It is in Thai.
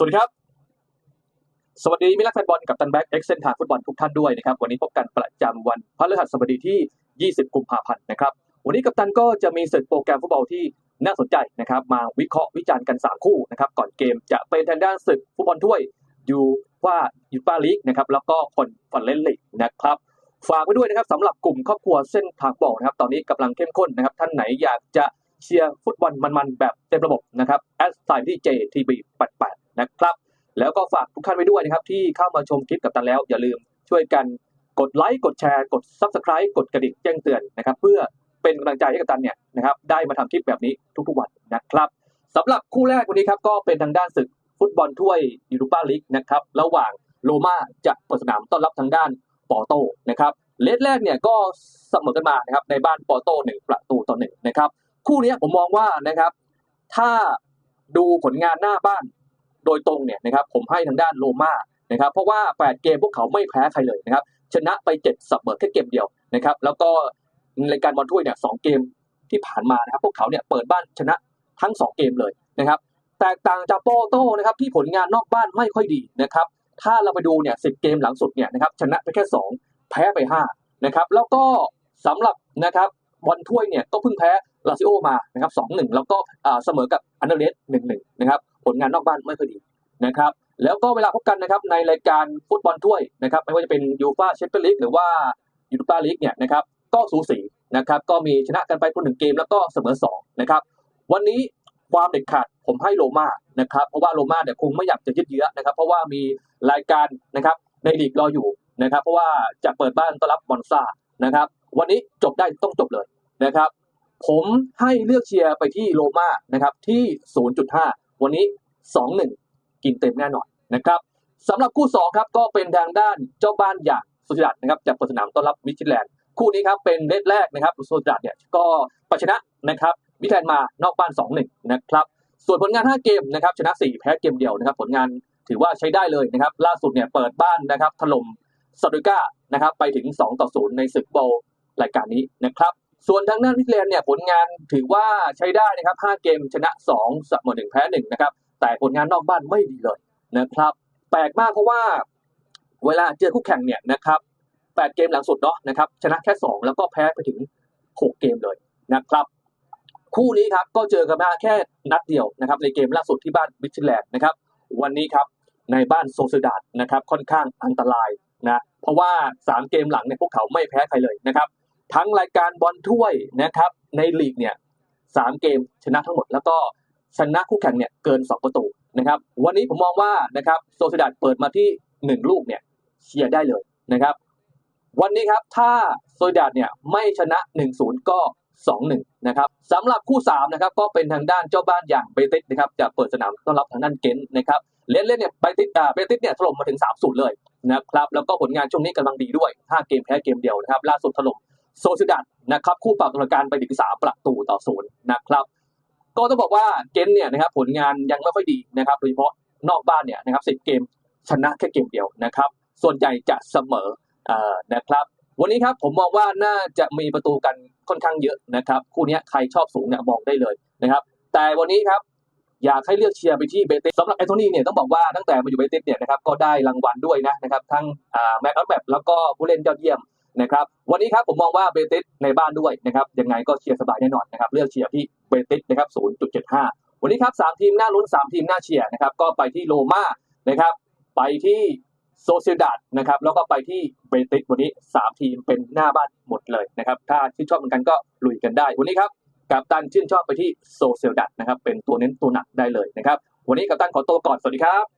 สวัสดีครับ สวัสดีมิตรรักแฟนบอลกับตันแบ็กเอ็กเซนทางฟุตบอลทุกท่านด้วยนะครับ วันนี้พบกันประจำวันพฤหัสบดีที่ 20 กุมภาพันธ์นะครับ วันนี้กับตันก็จะมีศึกโปรแกรมฟุตบอลที่น่าสนใจนะครับ มาวิเคราะห์วิจารณ์กัน 3 คู่นะครับ ก่อนเกมจะเป็นทางด้านศึกฟุตบอลถ้วยยูว่ายูฟาลีกนะครับ แล้วก็คนฟอเรนลีกนะครับ ฝากไว้ด้วยนะครับสำหรับกลุ่มครอบครัวเส้นทางบอลนะครับ ตอนนี้กำลังเข้มข้นนะครับ ท่านไหนอยากจะเชียร์ฟุตบอลมันๆ แบบเต็มระบบนะครับแอดไซน์ที่ JTB88 นะครับ แล้วก็ฝากทุกท่านไว้ด้วยนะครับ ที่เข้ามาชมคลิปกับตันแล้ว อย่าลืมช่วยกันกดไลค์กดแชร์ กด Subscribe กดกระดิ่งแจ้งเตือนนะครับ เพื่อเป็นกำลังใจให้กับตันเนี่ยนะครับได้มาทำคลิปแบบนี้ทุกๆวันนะครับสำหรับคู่แรกวันนี้ครับก็เป็นทางด้านศึกฟุตบอลถ้วยยูโรปาลีกนะครับระหว่างโรม่าจะเปิดสนามต้อนรับทางด้านปอร์โตนะครับเลสแรกเนี่ยก็เสมอกันมานะครับในบ้านปอร์โตหนึ่งประตูต่อหนึ่งนะครับคู่นี้ผมมองว่านะครับถ้าดูผลงานหน้าบ้าน โดยตรงเนี่ยนะครับผมให้ทางด้านโรม่านะครับเพราะว่า 8 เกมพวกเขาไม่แพ้ใครเลยนะครับชนะไป7เสมอแค่เกมเดียวนะครับแล้วก็ในการบอลถ้วยเนี่ยสเกมที่ผ่านมานะครับพวกเขาเนี่ยเปิดบ้านชนะทั้ง 2 เกมเลยนะครับแตกต่างจากโปโตนะครับที่ผลงานนอกบ้านไม่ค่อยดีนะครับถ้าเราไปดูเนี่ยสิเกมหลังสุดเนี่ยนะครับชนะไปแค่ 2 แพ้ไป5นะครับแล้วก็สำหรับนะครับบอลถ้วยเนี่ยก็เพิ่งแพ้ลาซิโอมานะครับ2-1แล้วก็เสมอกับอันเดอร์เลส1-1นะครับ ลงานนอกบ้านไม่ค่อยดีนะครับแล้วก็เวลาพบกันนะครับในรายการฟุตบอลถ้วยนะครับไม่ว่าจะเป็นยูฟาแชมเปี้ยนลีกหรือว่ายูโรปาลีกเนี่ยนะครับก็สูสีนะครับก็มีชนะกันไปคนหนึ่งเกมแล้วก็เสมอสองนะครับวันนี้ความเด็ดขาดผมให้โรม่านะครับเพราะว่าโรม่าเนี่ยคงไม่อยากจะยืดเยื้อนะครับ เพราะว่ามีรายการนะครับในลีกรออยู่นะครับ เพราะว่าจะเปิดบ้านต้อนรับบอนซ่านะครับ วันนี้จบได้ต้องจบเลยนะครับ ผมให้เลือกเชียร์ไปที่โรม่านะครับที่ 0.5 วันนี้ 2-1 กินเต็มแน่นอนนะครับสำหรับคู่ 2 ครับก็เป็นทางด้านเจ้าบ้านอย่างสุจิดัตนะครับจากเปิดสนามต้อนรับมิชิแลนด์คู่นี้ครับเป็นเลดแรกนะครับสุจิดัตเนี่ยก็ปชนะนะครับมิแทนมานอกบ้าน 2-1 นะครับส่วนผลงาน 5 เกมนะครับชนะ 4 แพ้เกมเดียวนะครับผลงานถือว่าใช้ได้เลยนะครับล่าสุดเนี่ยเปิดบ้านนะครับถล่มซาดูก้านะครับไปถึง 2 ต่อ 0 ในศึกโบว์รายการนี้นะครับส่วนทางด้านมิสเลนเนี่ยผลงานถือว่าใช้ได้นะครับ 5 เกมชนะ 2 เสมอ1 แพ้ 1 นะครับ แต่ผลงานนอกบ้านไม่ดีเลยนะครับ แปลกมากเพราะว่าเวลาเจอคู่แข่งเนี่ยนะครับ8เกมหลังสุดเนาะนะครับชนะแค่ 2 แล้วก็แพ้ไปถึง 6 เกมเลยนะครับ คู่นี้ครับก็เจอกันมาแค่นัดเดียวนะครับในเกมล่าสุดที่บ้านมิชแลนด์นะครับ วันนี้ครับในบ้านโซเซดาดนะครับค่อนข้างอันตรายนะเพราะว่า 3 เกมหลังเนี่ยพวกเขาไม่แพ้ใครเลยนะครับ ทั้งรายการบอลถ้วยนะครับในลีกเนี่ยสามเกมชนะทั้งหมดแล้วก็ ชนะคู่แข่งเนี่ยเกิน 2 ประตูนะครับวันนี้ผมมองว่านะครับโซซิดาดเปิดมาที่ 1 ลูกเนี่ยเชียร์ได้เลยนะครับ วันนี้ครับถ้าโซซิดาดเนี่ยไม่ชนะ 1-0 ก็ 2-1 นะครับสำหรับคู่ 3 นะครับก็เป็นทางด้านเจ้าบ้านอย่างเบติสนะครับจะเปิดสนามต้อนรับทางด้านเกนนะครับเล่นเล่นเนี่ยเบติสอ่าเบติสเนี่ยถล่มมาถึง 3-0 เลยนะครับแล้วก็ผลงานช่วงนี้กำลังดีด้วย 5 เกมแพ้เกมเดียวนะครับล่าสุดถล่มโซซิดัดนะครับคู่ปรับตัวการไปถึงสามประตูต่อศูนย์นะครับ ก็ต้องบอกว่าเกนเนี่ยนะครับผลงานยังไม่ค่อยดีนะครับโดยเฉพาะนอกบ้านเนี่ยนะครับสิบเกมชนะแค่เกมเดียวนะครับ ส่วนใหญ่จะเสมอนะครับ วันนี้ครับผมมองว่าน่าจะมีประตูกันค่อนข้างเยอะนะครับคู่นี้ใครชอบสูงเนี่ยมองได้เลยนะครับ แต่วันนี้ครับอยากให้เลือกเชียร์ไปที่เบติสสำหรับแอนโทนีเนี่ยต้องบอกว่าตั้งแต่มาอยู่เบติสเนี่ยนะครับก็ได้รางวัลด้วยนะนะครับทั้งแม็กซ์แบบแล้วก็ผู้เล่นยอดเยี่ยม นะครับวันนี้ครับผมมองว่าเบติสในบ้านด้วยนะครับยังไงก็เชียร์สบายแน่นอนนะครับเลือกเชียร์ที่เบติสนะครับ 0.75 วันนี้ครับ 3 ทีมหน้าลุ้น 3 ทีมหน้าเชียร์นะครับก็ไปที่โรม่านะครับไปที่โซเซดาดนะครับแล้วก็ไปที่เบติสวันนี้ 3 ทีมเป็นหน้าบ้านหมดเลยนะครับถ้าชื่นชอบเหมือนกันก็ลุยกันได้ วันนี้ครับกับตันชื่นชอบไปที่โซเซดัดนะครับเป็นตัวเน้นตัวหนักได้เลยนะครับวันนี้กับตันขอตัวก่อนสวัสดีครับ